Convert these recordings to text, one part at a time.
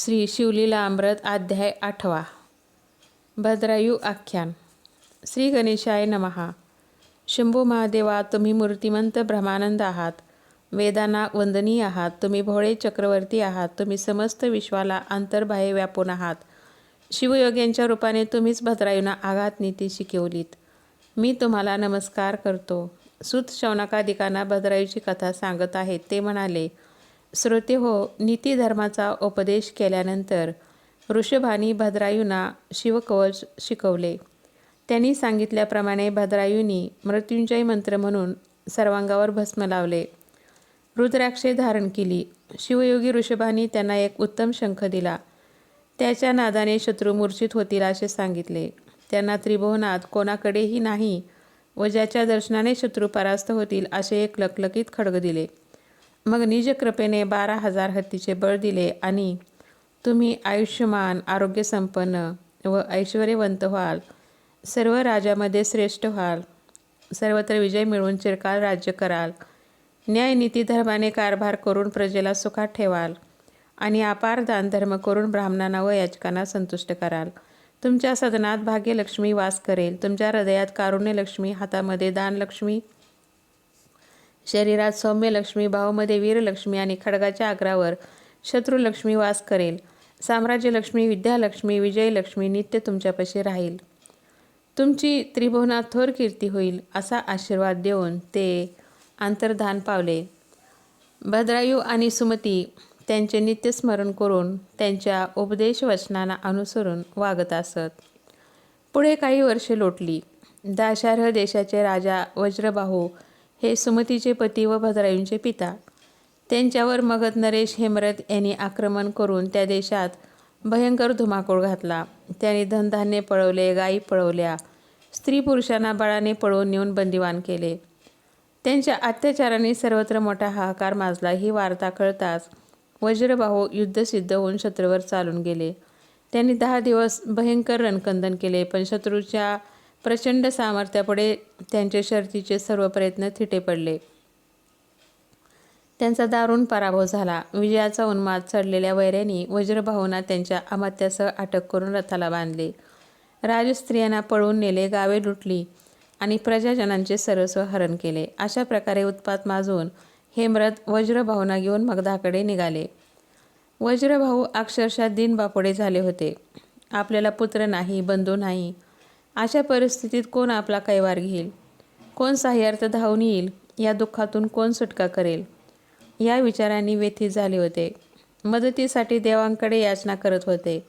श्री शिवलीला अमृत अध्याय आठवा. भद्रायू आख्यान. श्री गणेशाय नमहा. शंभू महादेवा तुम्ही मूर्तिमंत ब्रह्मानंद आहात. वेदांना वंदनीय आहात. तुम्ही भोळे चक्रवर्ती आहात. तुम्ही समस्त विश्वाला अंतर्बाह्य व्यापून आहात. शिवयोग्यांच्या रूपाने तुम्हीच भद्रायूंना आघात नीती शिकवलीत. मी तुम्हाला नमस्कार करतो. सुत शौनकादिकांना भद्रायूची कथा सांगत आहेत ते म्हणाले श्रोते हो नीतिधर्माचा उपदेश केल्यानंतर ऋषभानी भद्रायूंना शिवकवच शिकवले. त्यांनी सांगितल्याप्रमाणे भद्रायूंनी मृत्युंजय मंत्र म्हणून सर्वांगावर भस्म लावले. रुद्राक्षे धारण केली. शिवयोगी ऋषभानी त्यांना एक उत्तम शंख दिला. त्याच्या नादाने शत्रू मूर्छित होतील असे सांगितले. त्यांना त्रिभुवनात कोणाकडेही नाही व ज्याच्या दर्शनाने शत्रू परास्त होतील असे एक लकलकीत खडग दिले. मग निज कृपेने बारा हजार हत्तीचे बळ दिले आणि तुम्ही आयुष्यमान आरोग्यसंपन्न व ऐश्वर्यवंत व्हाल. सर्व राजामध्ये श्रेष्ठ व्हाल. सर्वत्र विजय मिळवून चिरकाल राज्य कराल. न्यायनीती धर्माने कारभार करून प्रजेला सुखात ठेवाल आणि अपार दानधर्म करून ब्राह्मणांना व याचकांना संतुष्ट कराल. तुमच्या सदनात भाग्यलक्ष्मी वास करेल. तुमच्या हृदयात कारुण्यलक्ष्मी हातामध्ये दानलक्ष्मी शरीरात सौम्यलक्ष्मी भावमध्ये वीरलक्ष्मी आणि खडगाच्या आग्रावर शत्रुलक्ष्मी वास करेल. साम्राज्यलक्ष्मी विद्यालक्ष्मी विजयलक्ष्मी नित्य तुमच्यापाशी राहील. तुमची त्रिभुवनात थोर कीर्ती होईल असा आशीर्वाद देऊन ते अंतर्धान पावले. भद्रायू आणि सुमती त्यांचे नित्यस्मरण करून त्यांच्या उपदेश वचनांना अनुसरून वागत असत. पुढे काही वर्षे लोटली. दाशार्ह देशाचे राजा वज्रबाहू हे सुमतीचे पती व भद्रायूंचे पिता. त्यांच्यावर मगध नरेश हेमरथ यांनी आक्रमण करून त्या देशात भयंकर धुमाकूळ घातला. त्यांनी धनधान्य पळवले गायी पळवल्या. स्त्री पुरुषांना बळाने पळवून नेऊन बंदिवान केले. त्यांच्या अत्याचाराने सर्वत्र मोठा हाहाकार माजला. ही वार्ता कळताच वज्रबाहू युद्धसिद्ध होऊन शत्रूवर चालून गेले. त्यांनी दहा दिवस भयंकर रणकंदन केले पण शत्रूच्या प्रचंड सामर्थ्यापुढे त्यांचे शर्तीचे सर्व प्रयत्न थिटे पडले. त्यांचा दारुण पराभव झाला. विजयाचा उन्माद चढलेल्या वैऱ्यांनी वज्रभाऊंना त्यांच्या अमात्यासह अटक करून रथाला बांधले. राजस्त्रियांना पळवून नेले गावे लुटली आणि प्रजाजनांचे सर्वस्व हरण केले. अशा प्रकारे उत्पात माजून हेमरथ वज्रभाऊंना घेऊन मगधाकडे निघाले. वज्रभाऊ अक्षरशः दिनबापुडे झाले होते. आपल्याला पुत्र नाही बंधू नाही अशा परिस्थितीत कोण आपला कैवार घेईल? कोण साह्यार्थ धावून येईल? या दुःखातून कोण सुटका करेल? या विचारांनी व्यथित झाले होते. मदतीसाठी देवांकडे याचना करत होते.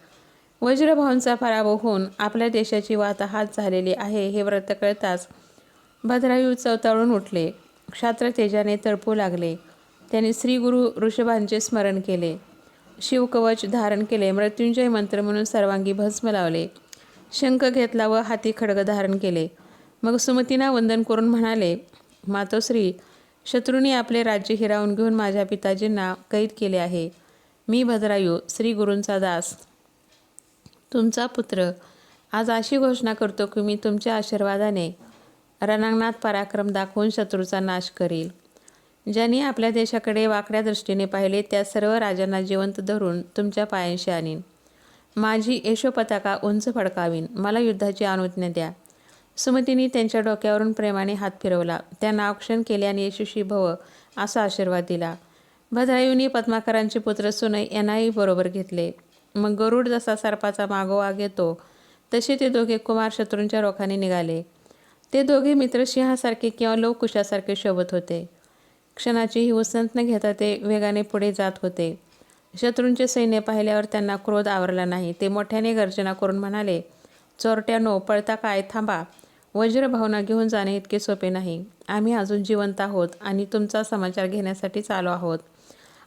वज्रभाऊंचा पराभव होऊन आपल्या देशाची वाताहात झालेली आहे हे व्रत कळताच भद्रायू चवताळून उठले. क्षात्र तेजाने तळपू लागले. त्यांनी श्रीगुरु ऋषभांचे स्मरण केले. शिवकवच धारण केले. मृत्युंजय मंत्र म्हणून सर्वांगी भस्म लावले. शंख घेतला व हाती खडग धारण केले. मग सुमतींना वंदन करून म्हणाले मातोश्री शत्रूंनी आपले राज्य हिरावून घेऊन माझ्या पिताजींना कैद केले आहे. मी भद्रायू श्री गुरूंचा दास. तुमचा पुत्र आज अशी घोषणा करतो की मी तुमच्या आशीर्वादाने रणांगणात पराक्रम दाखवून शत्रूचा नाश करील. ज्यांनी आपल्या देशाकडे वाकड्या दृष्टीने पाहिले त्या सर्व राजांना जिवंत धरून तुमच्या पायांशी आणीन. माझी यशोपताका उंच फडकावीन. मला युद्धाची अनुज्ञा द्या. सुमतीने त्यांच्या डोक्यावरून प्रेमाने हात फिरवला. त्या नावक्षण केले आणि यशस्वी भव असा आशीर्वाद दिला. भद्रायूंनी पद्माकरांचे पुत्र सुनय यांनाही बरोबर घेतले. मग गरुड जसा सर्पाचा मागोवा घेतो तसे ते दोघे कुमार शत्रूंच्या रोखाने निघाले. ते दोघे मित्र सिंहासारखे किंवा लवकुशासारखे शोभत होते. क्षणाची ही उसंत न घेता ते वेगाने पुढे जात होते. शत्रूंचे सैन्य पाहिल्यावर त्यांना क्रोध आवरला नाही. ते मोठ्याने गर्जना करून म्हणाले चोरट्यानो पळता काय? थांबा. वज्रभावना घेऊन जाणे इतके सोपे नाही. आम्ही अजून जिवंत आहोत आणि तुमचा समाचार घेण्यासाठी चालू आहोत.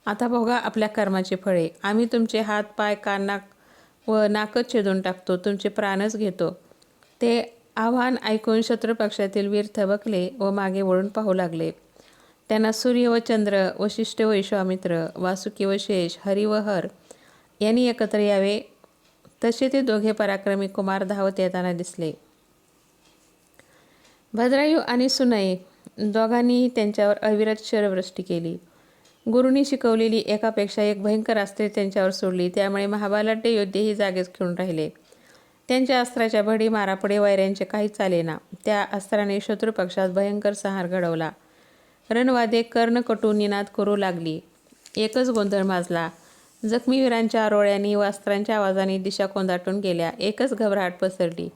आता बघा आपल्या कर्माचे फळे. आम्ही तुमचे हात पाय कान नाक व नाकच छेदून टाकतो. तुमचे प्राणच घेतो. ते आव्हान ऐकून शत्रुपक्षातील वीर थबकले व मागे वळून पाहू लागले. त्यांना सूर्य व चंद्र वशिष्ठ व विश्वामित्र वासुकी व शेष हरी व हर यांनी एकत्र यावे. तसे ते दोघे पराक्रमी कुमार धावत येताना दिसले. भद्रायू आणि सुनय दोघांनीही त्यांच्यावर अविरत शरवृष्टी केली. गुरुनी शिकवलेली एकापेक्षा एक भयंकर अस्त्रे त्यांच्यावर सोडली. त्यामुळे महाबलाढ्य योद्धेही जागेच खेळून राहिले. त्यांच्या अस्त्राच्या भडी मारापुढे वैऱ्यांचे काही चालेना त्या अस्त्राने शत्रुपक्षात भयंकर संहार घडवला. रणवादे कर्णकटू निनाद करू लागली. एकच गोंधळ माजला. जखमी वीरांच्या आरोळ्यांनी वास्त्रांच्या आवाजाने दिशा कोंदाटून गेल्या. एकच घबराट पसरली.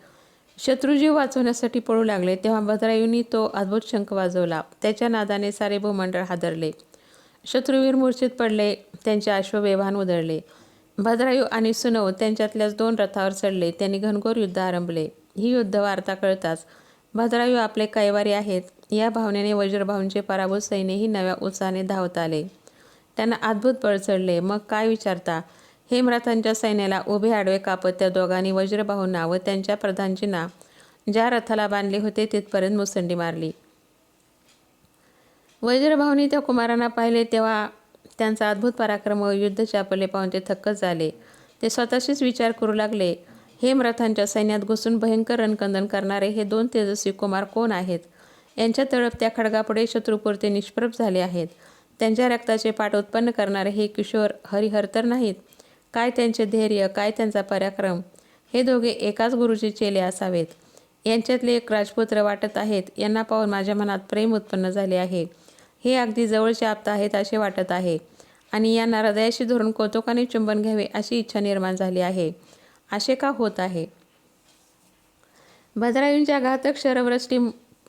शत्रुजीव वाचवण्यासाठी पळू लागले. तेव्हा भद्रायूंनी तो अद्भुत शंख वाजवला. त्याच्या नादाने सारे भूमंडळ हादरले. शत्रुवीर मूर्छित पडले. त्यांचे अश्ववेभान उधळले. भद्रायू आणि सुनव त्यांच्यातल्याच दोन रथावर चढले. त्यांनी घनघोर युद्ध आरंभले. ही युद्ध वार्ता कळताच भद्रायू आपले कैवारी आहेत. या भावनेने वज्रभाऊंचे पराभूत सैन्यही नव्या उत्साहाने धावत आले. त्यांना अद्भुत बळ चढले. मग काय विचारता? हेमरथांच्या सैन्याला उभे आडवे कापत त्या दोघांनी वज्रबाहूंना व त्यांच्या प्रधानजींना ज्या रथाला बांधले होते तिथपर्यंत मुसंडी मारली. वज्रभाऊनी त्या कुमारांना पाहिले तेव्हा त्यांचा अद्भुत पराक्रम व युद्ध चापले पाहून ते थक्कच झाले. ते स्वतःशीच विचार करू लागले. हेमरथांच्या सैन्यात घुसून भयंकर रणकंदन करणारे हे दोन तेजस्वी कुमार कोण आहेत? यांच्या तळपत्या खडगापुढे शत्रुपुरते निष्प्रभ झाले आहेत. त्यांच्या रक्ताचे पाठ उत्पन्न करणारे हे किशोर हरिहर तर नाहीत. काय त्यांचे धैर्य काय त्यांचा पराक्रम हे दोघे एकाच गुरुचे चेले असावेत. यांच्यातले एक राजपुत्र वाटत आहेत यांना पाहून माझ्या मनात प्रेम उत्पन्न झाले आहे. हे अगदी जवळचे आप्त आहेत असे वाटत आहे. आणि यांना हृदयाशी धरून कौतुकाने चुंबन घ्यावे अशी इच्छा निर्माण झाली आहे. असे का होत आहे? भद्रायूंच्या घातक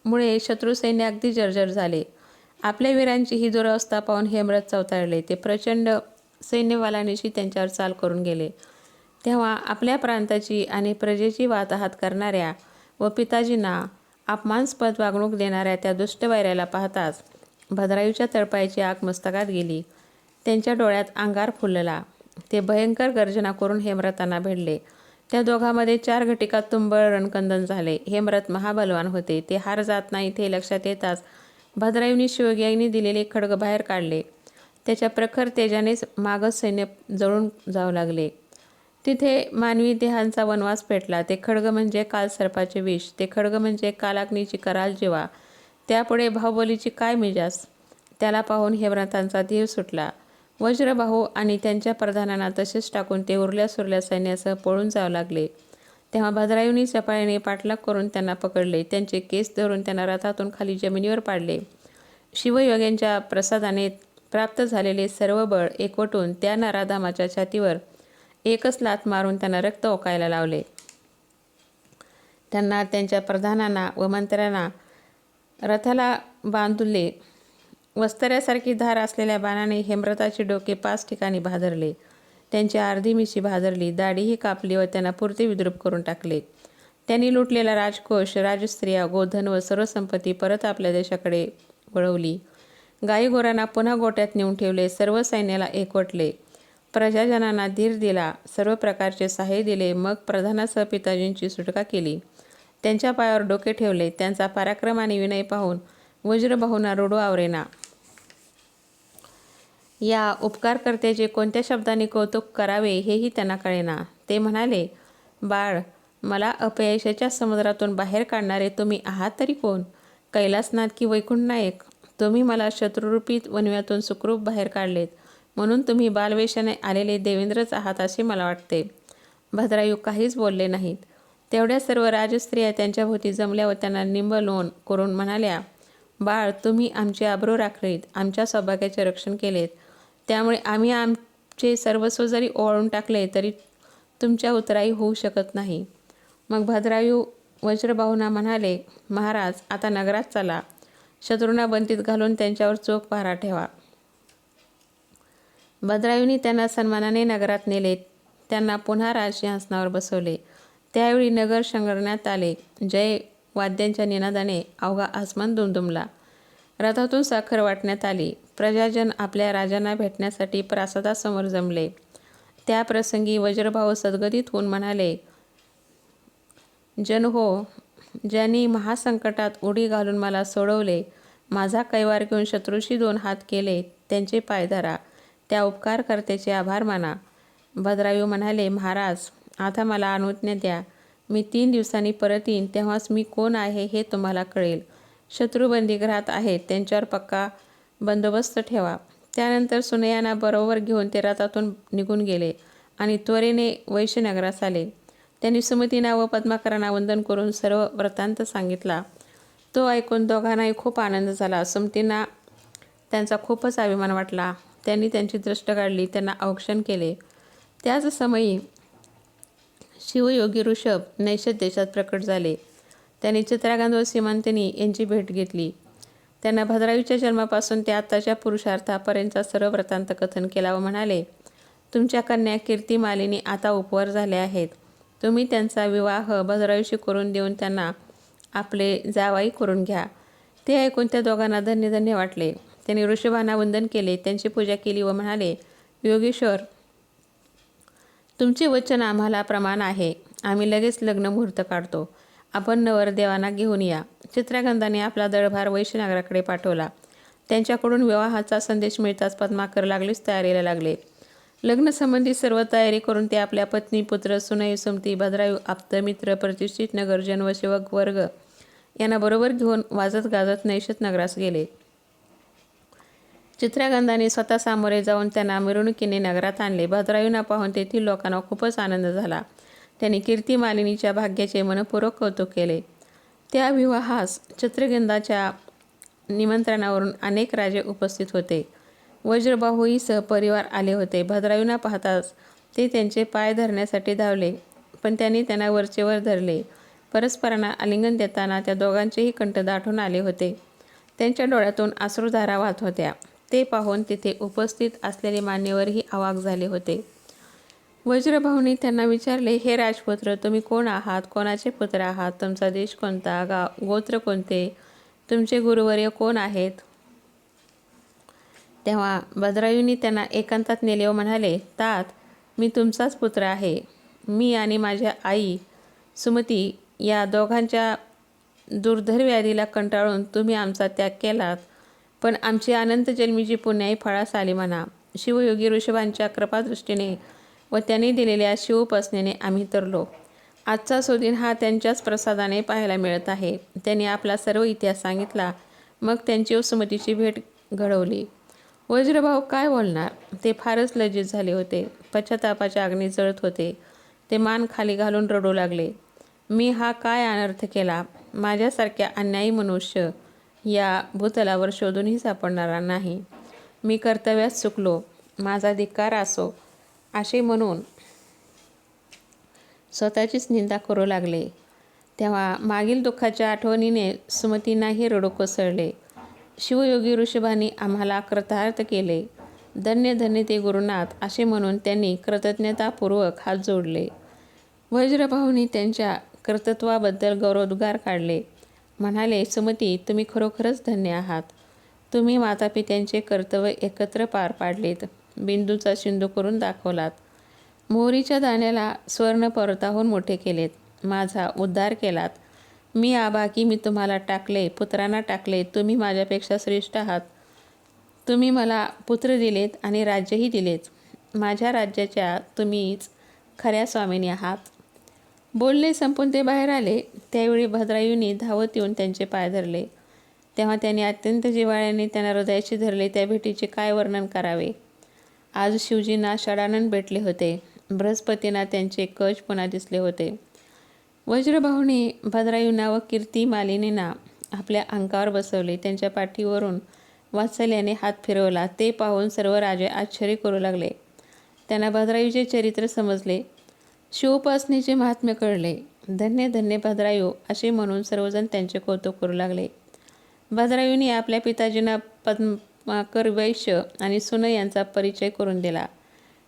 मुळे शत्रुसैन्य अगदी जर्जर झाले. आपल्या वीरांची ही दुरावस्था पाहून हेमरथ चौताळले ते प्रचंड सैन्यवालानिशी त्यांच्यावर चाल करून गेले. तेव्हा आपल्या प्रांताची आणि प्रजेची वाताहात करणाऱ्या व पिताजींना अपमानस्पद वागणूक देणाऱ्या त्या दुष्टवैऱ्याला पाहताच भद्रायूच्या तळपायाची आग मस्तकात गेली. त्यांच्या डोळ्यात अंगार फुलला. ते भयंकर गर्जना करून हेमरथांना भिडले. त्या दोघांमध्ये चार घटिकात तुंबळ रणकंदन झाले. हेमरथ महाबलवान होते. ते हार जात नाही ते लक्षात येताच भद्रायूंनी शिवग्याईंनी दिलेले खडग बाहेर काढले. त्याच्या प्रखर तेजानेच मागच सैन्य जळून जाऊ लागले. तिथे मानवी देहांचा वनवास पेटला. ते खडग म्हणजे काल सर्पाचे विष. ते खडग म्हणजे कालाग्नीची कराल जीवा. त्यापुढे बाहुबलीची काय मिजास त्याला पाहून हेमरथांचा धीर सुटला. वज्रबाहू आणि त्यांच्या प्रधानांना तसेच टाकून ते उरल्या सुरल्या सैन्यासह पळून जावं लागले. तेव्हा भद्रायुनी सपाळीने पाठलाग करून त्यांना पकडले. त्यांचे केस धरून त्यांना रथातून खाली जमिनीवर पाडले. शिवयोग्यांच्या प्रसादाने प्राप्त झालेले सर्व बळ एकवटून त्या नराधामाच्या छातीवर एकच लात मारून त्यांना रक्त ओकायला लावले. त्यांना त्यांच्या प्रधानांना व मंत्र्यांना रथाला बांधले. वस्तऱ्यासारखी धार असलेल्या बाणाने हेमरथाचे डोके पाच ठिकाणी भादरले. त्यांची अर्धी मिशी भादरली दाढीही कापली व त्यांना पुरते विद्रूप करून टाकले. त्यांनी लुटलेला राजकोष राजस्त्रिया गोधन व सर्व संपत्ती परत आपल्या देशाकडे वळवली. गायीगोरांना पुन्हा गोट्यात नेऊन ठेवले सर्व सैन्याला एकवटले. प्रजाजनांना धीर दिला सर्व प्रकारचे सहाय्य दिले मग प्रधानासह पिताजींची सुटका केली. त्यांच्या पायावर डोके ठेवले त्यांचा पराक्रम आणि विनय पाहून वज्रबाहूंना रोडो आवरेना. या उपकारकर्त्याचे कोणत्या शब्दांनी कौतुक करावे हेही त्यांना कळेना. ते म्हणाले बाळ मला अपयशाच्या समुद्रातून बाहेर काढणारे तुम्ही आहात तरी कोण? कैलासनाथ की वैकुंठ नायक? तुम्ही मला शत्रुरूपी वनव्यातून सुखरूप बाहेर काढलेत. म्हणून तुम्ही बालवेशाने आलेले देवेंद्रच आहात असे मला वाटते. भद्रायू काहीच बोलले नाहीत. तेवढ्या सर्व राजस्त्रिया त्यांच्याभोवती जमल्या व त्यांना निंब लोन करून म्हणाल्या बाळ तुम्ही आमचे आब्रू राखलीत आमच्या सौभाग्याचे रक्षण केलेत. त्यामुळे आम्ही आमचे सर्वस्व जरी ओवाळून टाकले तरी तुमच्या उतराई होऊ शकत नाही. मग भद्रायू वज्रबाहूंना म्हणाले महाराज आता नगरात चला. शत्रूंना बंदीत घालून त्यांच्यावर चोख पहारा ठेवा. भद्रायूंनी त्यांना सन्मानाने नगरात नेले. त्यांना पुन्हा राजसिंहासनावर बसवले. त्यावेळी नगर शंगरण्यात आले. जय वाद्यांच्या निनादाने अवघा आसमान दुमदुमला. रथातून साखर वाटण्यात आली. प्रजाजन आपल्या राजांना भेटण्यासाठी प्रासादासमोर जमले. त्या प्रसंगी वज्रभाव सद्गदित होऊन म्हणाले जन हो ज्यांनी महासंकटात उडी घालून मला सोडवले माझा कैवार घेऊन शत्रूशी दोन हात केले त्यांचे पाय धरा त्या उपकारकर्त्याचे आभार माना. भद्रायू म्हणाले महाराज आता मला अनुज्ञा द्या. मी तीन दिवसांनी परत येईन तेव्हाच मी कोण आहे हे तुम्हाला कळेल. शत्रू बंदीगृहात आहेत त्यांच्यावर पक्का बंदोबस्त ठेवा. त्यानंतर सुनयाना बरोबर घेऊन ते रथातून निघून गेले आणि त्वरेने वैश्यनगरास आले. त्यांनी सुमतीना व पद्माकरांना वंदन करून सर्व वृत्तांत सांगितला. तो ऐकून दोघांनाही खूप आनंद झाला. सुमतींना त्यांचा खूपच अभिमान वाटला. त्यांनी त्यांची दृष्ट काढली त्यांना औक्षण केले. त्याच समयी शिवयोगी ऋषभ नैषध देशात प्रकट झाले. त्यांनी चित्रागांध व सीमांतिनी यांची भेट घेतली. त्यांना भद्रायूच्या जन्मापासून ते आत्ताच्या पुरुषार्थापर्यंतचा सर्व वृत्तांत कथन केला व म्हणाले तुमच्या कन्या कीर्ती मालिनी आता उपवर झाल्या आहेत. तुम्ही त्यांचा विवाह भद्रायूशी करून देऊन त्यांना आपले जावाई करून घ्या. ते ऐकून त्या दोघांना धन्य धन्य वाटले. त्यांनी ऋषभांना वंदन केले त्यांची पूजा केली व म्हणाले योगेश्वर तुमचे वचन आम्हाला प्रमाण आहे. आम्ही लगेच लग्न मुहूर्त काढतो. आपण नवरदेवांना घेऊन या. चित्रगंधाने आपला दळभार वैश्यनगराकडे पाठवला. त्यांच्याकडून विवाहाचा संदेश मिळताच पद्माकर लागलीच तयारीला लागले. लग्नसंबंधी सर्व तयारी करून ते आपल्या पत्नी पुत्र सुनई सुमती भद्रायू आप्तमित्र प्रतिष्ठित नगरजन व सेवक वर्ग यांना बरोबर घेऊन वाजत गाजत नैशत नगरास गेले. चित्रागंधाने स्वतः सामोरे जाऊन त्यांना मिरवणुकीने नगरात आणले. भद्रायूंना पाहून तेथील लोकांना खूपच आनंद झाला. त्यांनी कीर्ती मालिनीच्या भाग्याचे मनपूर्वक कौतुक केले. त्या विवाहास चित्रगंधाच्या निमंत्रणावरून अनेक राजे उपस्थित होते. वज्रबाहूही सहपरिवार आले होते. भद्रायूंना पाहताच ते त्यांचे पाय धरण्यासाठी धावले पण त्यांनी त्यांना वरचेवर धरले. परस्परांना आलिंगन देताना त्या दोघांचेही कंठ दाटून आले होते. त्यांच्या डोळ्यातून अश्रुधारा वाहत होत्या. ते पाहून तिथे उपस्थित असलेले मान्यवरही अवाक झाले होते. वज्रभाऊनी त्यांना विचारले हे राजपुत्र तुम्ही कोण आहात? कोणाचे पुत्र आहात? तुमचा देश कोणता? गाव गोत्र कोणते? तुमचे गुरुवर्य कोण आहेत? तेव्हा भद्रायूंनी त्यांना एकांतात नेले व म्हणाले तात मी तुमचाच पुत्र आहे. मी आणि माझ्या आई सुमती या दोघांच्या दुर्धर व्याधीला कंटाळून तुम्ही आमचा त्याग केलात. पण आमची अनंत जन्मीची पुण्याई फळास आली म्हणा शिवयोगी ऋषभांच्या कृपादृष्टीने व त्यांनी दिलेल्या शिवोपासनेने आम्ही तरलो. आजचा सुदिन हा त्यांच्याच प्रसादाने पाहायला मिळत आहे. त्यांनी आपला सर्व इतिहास सांगितला. मग त्यांची उसमतीची भेट घडवली. वज्रभाऊ काय बोलणार? ते फारच लज्जित झाले होते. पश्चातापाच्या अग्नी जळत होते. ते मान खाली घालून रडू लागले. मी हा काय अनर्थ केला? माझ्यासारख्या अन्यायी मनुष्य या भूतलावर शोधूनही सापडणारा नाही. मी कर्तव्यात चुकलो. माझा धिक्कार असो. असे म्हणून स्वतःचीच निंदा करू लागले. तेव्हा मागील दुःखाच्या आठवणीने सुमतींनाही रडो कोसळले. शिवयोगी ऋषभांनी आम्हाला कृतार्थ केले. धन्य धन्य ते गुरुनाथ असे म्हणून त्यांनी कृतज्ञतापूर्वक हात जोडले. वज्रभाऊनी त्यांच्या कर्तृत्वाबद्दल गौरवोद्गार काढले. म्हणाले सुमती तुम्ही खरोखरच धन्य आहात. तुम्ही मातापित्यांचे कर्तव्य एकत्र पार पाडलेत. बिंदूचा शिंदू करून दाखवलात. मोहरीच्या दाण्याला स्वर्ण परताहून मोठे केलेत. माझा उद्धार केलात. मी आबाकी मी तुम्हाला टाकले पुत्रांना टाकले तुम्ही माझ्यापेक्षा श्रेष्ठ आहात. तुम्ही मला पुत्र दिलेत आणि राज्यही दिलेत. माझ्या राज्याच्या तुम्हीच खऱ्या स्वामिनी आहात. बोलले संपून ते बाहेर आले. त्यावेळी भद्रायूंनी धावत येऊन त्यांचे पाय धरले. तेव्हा त्यांनी अत्यंत जिव्हाळ्याने त्यांना हृदयाशी धरले. त्या भेटीचे काय वर्णन करावे? आज शिवजींना षडानंद भेटले होते. बृहस्पतींना त्यांचे कच पुन्हा दिसले होते. वज्रभाऊने भद्रायूंना व कीर्ती मालिनींना आपल्या अंकावर बसवले. त्यांच्या पाठीवरून वात्सल्याने हात फिरवला. ते पाहून सर्व राजे आश्चर्य करू लागले. त्यांना भद्रायूचे चरित्र समजले. शिवोपासनेचे महात्म्य कळले. धन्य धन्य भद्रायू असे म्हणून सर्वजण त्यांचे कौतुक करू लागले. भद्रायूंनी आपल्या पिताजींना पद्माकर वैश्य आणि सुन यांचा परिचय करून दिला.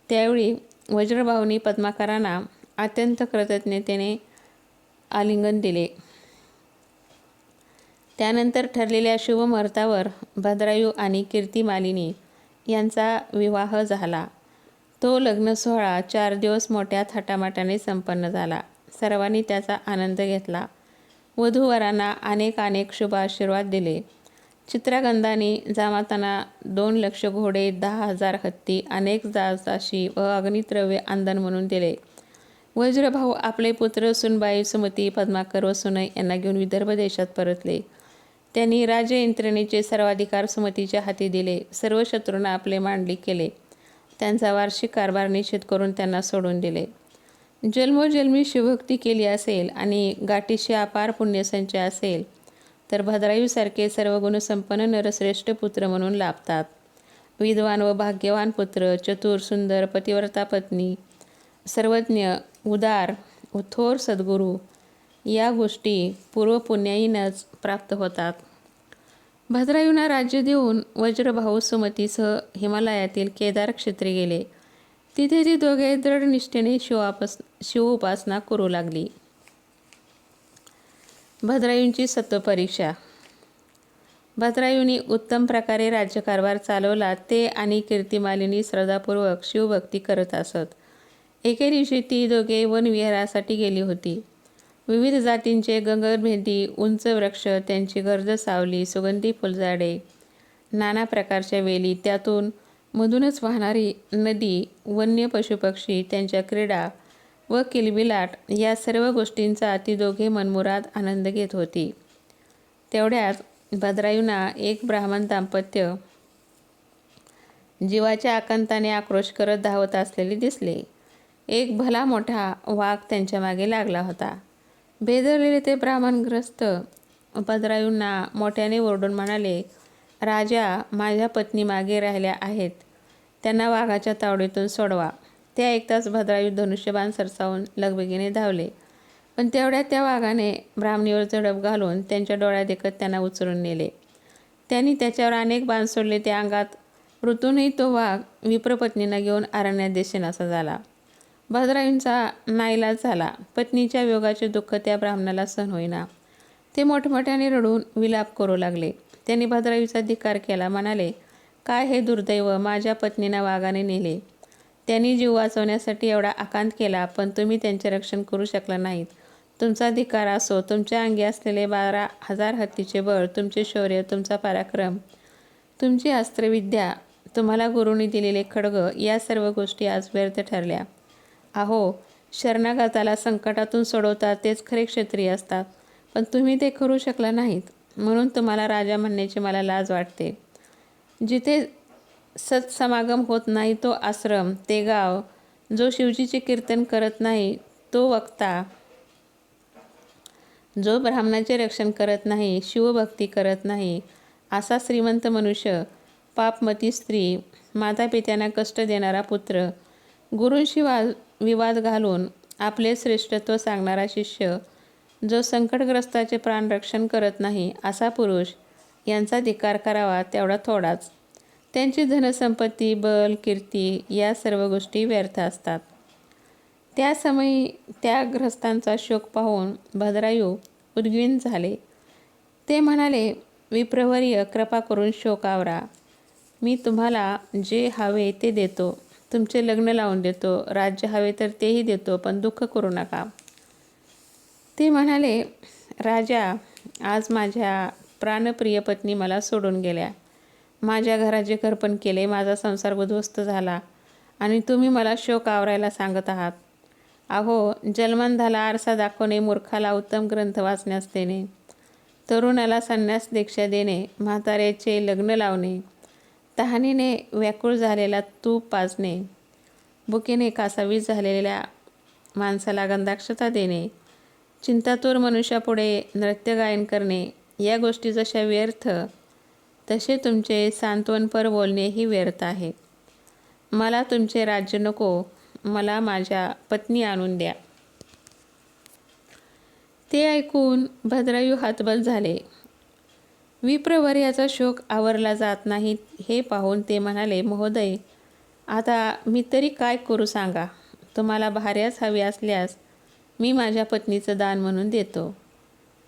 त्यावेळी वज्रभाऊनी पद्माकरांना अत्यंत कृतज्ञतेने आलिंगन दिले. त्यानंतर ठरलेल्या शुभमुहूर्तावर भद्रायू आणि कीर्ती मालिनी यांचा विवाह झाला. तो लग्न सोहळा चार दिवस मोठ्या थाटामाटाने संपन्न झाला. सर्वांनी त्याचा आनंद घेतला. वधूवरांना अनेक अनेक शुभ आशीर्वाद दिले. चित्रागंधाने जामाताना दोन लक्ष घोडे दहा हजार हत्ती अनेक दासाशी व अग्निद्रव्य आंदन म्हणून दिले. वज्रभाऊ आपले पुत्र सुनबाई सुमती पद्माकर व सुनय यांना घेऊन विदर्भ देशात परतले. त्यांनी राजयंत्रणेचे सर्वाधिकार सुमतीच्या हाती दिले. सर्व शत्रूंना आपले मांडली केले. त्यांचा वार्षिक कारभार निश्चित करून त्यांना सोडून दिले. जन्मोजन्मी शिवभक्ती केली असेल आणि गाठीशी अपार पुण्यसंचय असेल. तर भद्रायूसारखे सर्व गुणसंपन्न नरश्रेष्ठ पुत्र म्हणून लाभतात. विद्वान व भाग्यवान पुत्र चतुर सुंदर पतिव्रता पत्नी सर्वज्ञ उदार व थोर सद्गुरू या गोष्टी पूर्वपुण्याईनच प्राप्त होतात. भद्रायूंना राज्य देऊन वज्रभाऊ सुमतीसह हिमालयातील केदार क्षेत्री गेले. तिथे ती दोघे दृढ निष्ठेने शिव शिवोपासना करू लागली. भद्रायूंची सत्वपरीक्षा. भद्रायूंनी उत्तम प्रकारे राज्यकारभार चालवला ते आणि कीर्तिमालिनी श्रद्धापूर्वक शिवभक्ती करत असत. एके दिवशी ती दोघे वनविहारासाठी गेली होती. विविध जातींचे गंगरभेंदी उंच वृक्ष त्यांची गर्द सावली सुगंधी फुलझाडे नाना प्रकारच्या वेली त्यातून मधूनच वाहणारी नदी वन्य पशुपक्षी त्यांच्या क्रीडा व किलबिलाट या सर्व गोष्टींचा ती दोघे मनमुराद आनंद घेत होती. तेवढ्यात भद्रायूंना एक ब्राह्मण दाम्पत्य जीवाच्या आकांताने आक्रोश करत धावत असलेले दिसले. एक भला मोठा वाघ त्यांच्या मागे लागला होता. बेदरलेले ते ब्राह्मणग्रस्त भद्रायूंना मोठ्याने ओरडून म्हणाले राजा माझ्या पत्नी मागे राहिल्या आहेत. त्यांना वाघाच्या तावडीतून सोडवा. ते ऐकताच भद्रायू धनुष्यबाण सरसावून लगबगीने धावले. पण तेवढ्या त्या वाघाने ब्राह्मणीवर झडप घालून त्यांच्या डोळ्यात देखत त्यांना उचलून नेले. त्यांनी त्याच्यावर अनेक बाण सोडले. त्या अंगात ऋतूनही तो वाघ विप्रपत्नींना घेऊन अरण्यात दिसेनासा झाला. भद्रायूंचा नाईलाज झाला. पत्नीच्या योगाचे दुःख त्या ब्राह्मणाला सहन होईना. ते मोठमोठ्याने रडून विलाप करू लागले. त्यांनी भद्रायूचा धिकार केला. म्हणाले काय हे दुर्दैव? माझ्या पत्नीना वाघाने नेले. त्यांनी जीव वाचवण्यासाठी एवढा आकांत केला पण तुम्ही त्यांचे रक्षण करू शकला नाहीत. तुमचा धिकार असो तुमच्या अंगी असलेले बारा हजार हत्तीचे बळ तुमचे शौर्य तुमचा पराक्रम तुमची अस्त्रविद्या तुम्हाला गुरुनी दिलेले खडग या सर्व गोष्टी आज व्यर्थ ठरल्या. अहो शरणागताला संकटातून सोडवतात तेच खरे क्षत्रिय असतात पण तुम्ही ते करू शकला नाहीत म्हणून तुम्हाला राजा म्हणण्याची मला लाज वाटते. जिथे सत्समागम होत नाही तो आश्रम ते गाव जो शिवजीचे कीर्तन करत नाही तो वक्ता. जो ब्राह्मणाचे रक्षण करत नाही शिवभक्ती करत नाही असा श्रीमंत मनुष्य पापमती स्त्री मातापित्यांना कष्ट देणारा पुत्र गुरूंशी वा विवाद घालून आपले श्रेष्ठत्व सांगणारा शिष्य जो संकटग्रस्ताचे प्राणरक्षण करत नाही असा पुरुष यांचा धिकार करावा तेवढा थोडाच. त्यांची धनसंपत्ती बल कीर्ती या सर्व गोष्टी व्यर्थ असतात. त्या समयी त्या ग्रस्तांचा शोक पाहून भद्रायू उद्गीन झाले. ते म्हणाले विप्रवर्य कृपा करून शोक आवरा. मी तुम्हाला जे हवे ते देतो. तुमचे लग्न लावून देतो. राज्य हवे तर तेही देतो पण दुःख करू नका. ते म्हणाले राजा आज माझ्या प्राणप्रिय पत्नी मला सोडून गेल्या. माझ्या घराचे करपण केले माझा संसार उद्ध्वस्त झाला आणि तुम्ही मला शोक आवरायला सांगत आहात. अहो जन्मंधाला आरसा दाखवणे मूर्खाला उत्तम ग्रंथ वाचण्यास देणे तरुणाला संन्यास दीक्षा देणे म्हाताऱ्याचे लग्न लावणे तहानीने व्याकुळ झालेला तूप पाजणे बुकीने कासावीस झालेल्या माणसाला गंधाक्षता देणे चिंतातूर मनुष्यापुढे नृत्य गायन करणे या गोष्टी जशा व्यर्थ तसे तुमचे सांत्वनपर बोलणेही व्यर्थ आहे. मला तुमचे राज्य नको मला माझ्या पत्नी आणून द्या. ते ऐकून भद्रायू हातबल झाले. विप्रवर्याचा शोक आवरला जात नाही हे पाहून ते म्हणाले महोदय आता मी तरी काय करू सांगा? तुम्हाला भार्याच हवी असल्यास मी माझ्या पत्नीचं दान म्हणून देतो.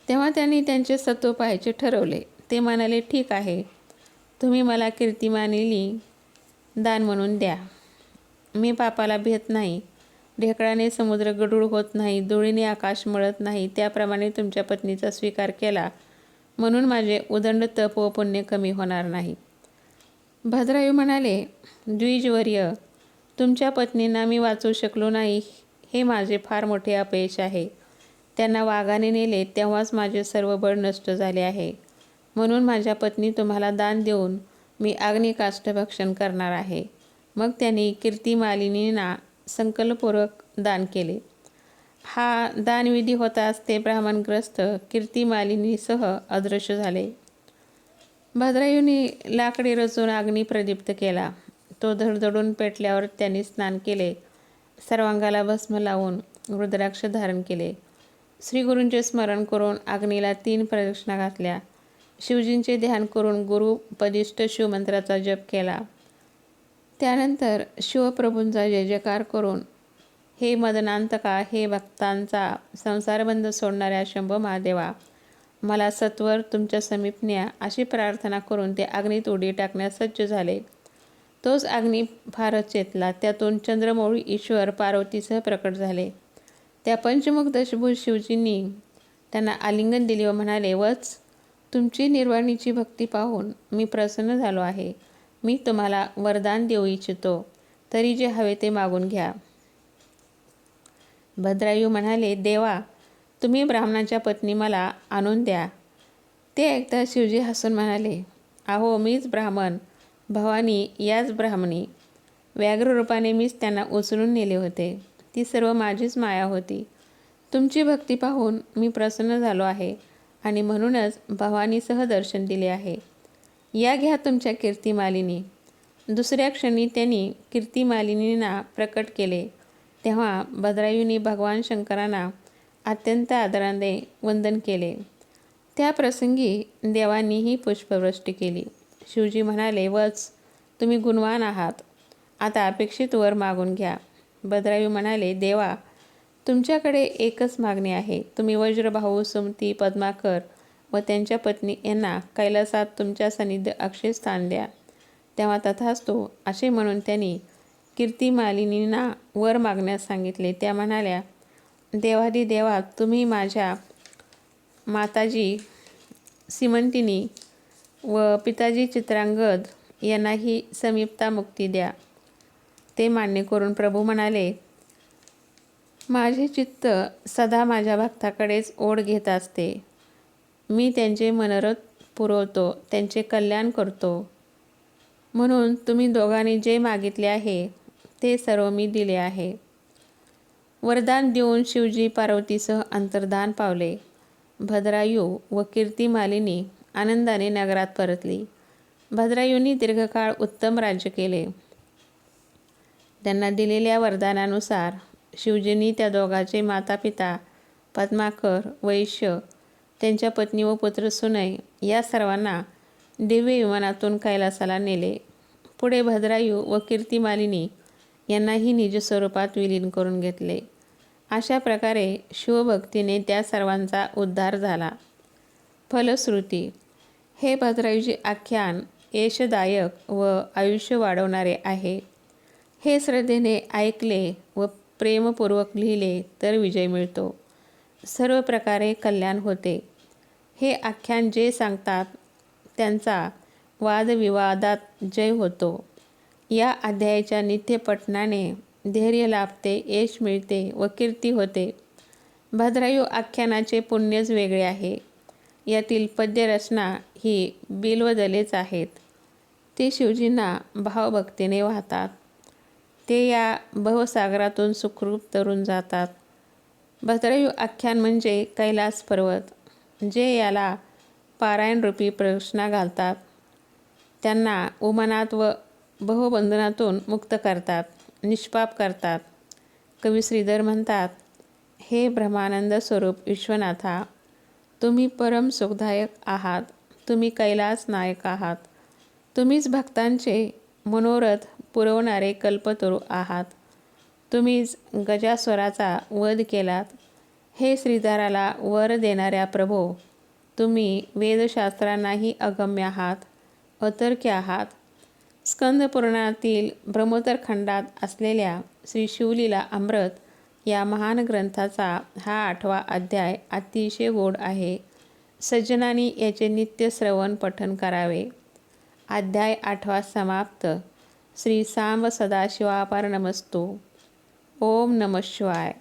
तेव्हा त्यांनी त्यांचे सत्व पाहायचे ठरवले. ते म्हणाले ठीक आहे. तुम्ही मला कीर्तिमानिली दान म्हणून द्या. मी पापाला भेट नाही. ढेकळाने समुद्र गडूळ होत नाही. धुळीने आकाश मळत नाही. त्याप्रमाणे तुमच्या पत्नीचा स्वीकार केला. म्हणून माझे उदंड तप व पुण्य कमी होणार नाही. भद्रायू म्हणाले द्विजवर्य तुमच्या पत्नींना मी वाचू शकलो नाही. हे माझे फार मोठे अपयश आहे. त्यांना वाघाने नेले. तेव्हाच माझे सर्व बळ नष्ट झाले आहे. म्हणून माझ्या पत्नी तुम्हाला दान देऊन मी अग्निकाष्ट भक्षण करणार आहे. मग त्यांनी कीर्तिमालिनींना संकल्पपूर्वक दान केले. हा दानविधी होताच ते ब्राह्मणग्रस्त कीर्तिमालिनीसह अदृश्य झाले. भद्रायूंनी लाकडी रचून अग्नी प्रदीप्त केला. तो धडधडून पेटल्यावर त्यांनी स्नान केले. सर्वांगाला भस्म लावून रुद्राक्ष धारण केले. श्रीगुरूंचे स्मरण करून अग्नीला तीन प्रदक्षिणा घातल्या. शिवजींचे ध्यान करून गुरुपदिष्ट शिवमंत्राचा जप केला. त्यानंतर शिवप्रभूंचा जय जयकार करून हे मदनांतका हे भक्तांचा संसारबंध सोडणाऱ्या शंभ महादेवा मला सत्वर तुमच्या समीप न्या अशी प्रार्थना करून ते अग्नीत उडी टाकण्यास सज्ज झाले. तोच अग्नी फारच चेतला. त्यातून चंद्रमौळी ईश्वर पार्वतीसह प्रकट झाले. त्या पंचमुख दशभूत शिवजींनी त्यांना आलिंगन दिले व म्हणाले वच तुमची निर्वाणीची भक्ती पाहून मी प्रसन्न झालो आहे. मी तुम्हाला वरदान देऊ इच्छितो. तरी जे हवे ते मागून घ्या. भद्रायू म्हणाले देवा तुम्ही ब्राह्मणाच्या पत्नी मला आणून द्या. ते ऐकता शिवजी हसून म्हणाले अहो मीच ब्राह्मण. भवानी याच ब्राह्मणी. व्याघ्ररूपाने मीच त्यांना उचलून नेले होते. ती सर्व माझीच माया होती. तुमची भक्ती पाहून मी प्रसन्न झालो आहे. आणि म्हणूनच भवानीसह दर्शन दिले आहे. या घ्या तुमच्या कीर्तिमालिनी. दुसऱ्या क्षणी त्यांनी कीर्तिमालिनींना प्रकट केले. तेव्हा भद्रायूंनी भगवान शंकरांना अत्यंत आदराने वंदन केले. त्या प्रसंगी देवांनीही पुष्पवृष्टी केली. शिवजी म्हणाले वच तुम्ही गुणवान आहात. आता अपेक्षित वर मागून घ्या. भद्रायू म्हणाले देवा तुमच्याकडे एकच मागणी आहे. तुम्ही वज्रभाऊ सुमती पद्माकर व त्यांच्या पत्नी यांना कैलासात तुमच्या सानिध्य अक्षय स्थान द्या. तेव्हा तथास्तो असे म्हणून त्यांनी कीर्तिमालिनींना वर मागण्यास सांगितले. त्या म्हणाल्या देवादी देवा तुम्ही माझ्या माताजी सिमंटिनी व पिताजी चित्रांगद यांनाही समीपता मुक्ती द्या. ते मान्य करून प्रभू म्हणाले माझे चित्त सदा माझ्या भक्ताकडेच ओढ घेत असते. मी त्यांचे मनोरथ पुरवतो त्यांचे कल्याण करतो. म्हणून तुम्ही दोघांनी जे मागितले आहे ते सर्व मी दिले आहे. वरदान देऊन शिवजी पार्वतीसह अंतर्धान पावले. भद्रायू व कीर्तिमालिनी आनंदाने नगरात परतली. भद्रायूंनी दीर्घकाळ उत्तम राज्य केले. त्यांना दिलेल्या वरदानानुसार शिवजींनी त्या दोघांचे मातापिता पद्माकर वैश्य त्यांच्या पत्नी व पुत्र सुनय या सर्वांना दिव्य विमानातून कैलासाला नेले. पुढे भद्रायू व कीर्तिमालिनी यांनाही निज स्वरूपात विलीन करून घेतले. अशा प्रकारे शिवभक्तीने त्या सर्वांचा उद्धार झाला. फलश्रुती हे भद्रायूचे आख्यान यशदायक व आयुष्य वाढवणारे आहे. हे श्रद्धेने ऐकले प्रेमपूर्वक लिहिले तर विजय मिळतो. सर्व प्रकारे कल्याण होते. हे आख्यान जे सांगतात त्यांचा वादविवादात जय होतो. या अध्यायाच्या नित्यपठनाने धैर्य लाभते यश मिळते व कीर्ती होते. भद्रायू आख्यानाचे पुण्यच वेगळे आहे. यातील पद्यरचना ही बिल्वदलेच आहेत. ते शिवजींना भावभक्तीने वाहतात. ते या भवसागरातून सुखरूप तरून जातात. भद्रयू आख्यान म्हणजे कैलास पर्वत जे याला पारायणरूपी प्रश्ना घालतात. त्यांना उमनात व बहुबंधनातून मुक्त करतात निष्पाप करतात. कवी श्रीधर म्हणतात हे ब्रह्मानंद स्वरूप विश्वनाथा तुम्ही परम सुखदायक आहात तुम्ही कैलास नायक आहात. तुम्हीच भक्तांचे मनोरथ पुरवणारे कल्पतरू आहात. तुम्हीच गजास्वराचा वध केलात. हे श्रीधाराला वर देणाऱ्या प्रभो तुम्ही वेदशास्त्रांनाही अगम्य आहात अतर्क्य आहात. स्कंदपुराणातील ब्रह्मोत्तर खंडात असलेल्या श्री शिवलीला अमृत या महान ग्रंथाचा हा आठवा अध्याय अतिशय गोड आहे. सज्जनांनी याचे नित्य श्रवण पठन करावे. अध्याय आठवा समाप्त. श्री सांब सदाशिवापार नमस्तू ओम नम शिवाय.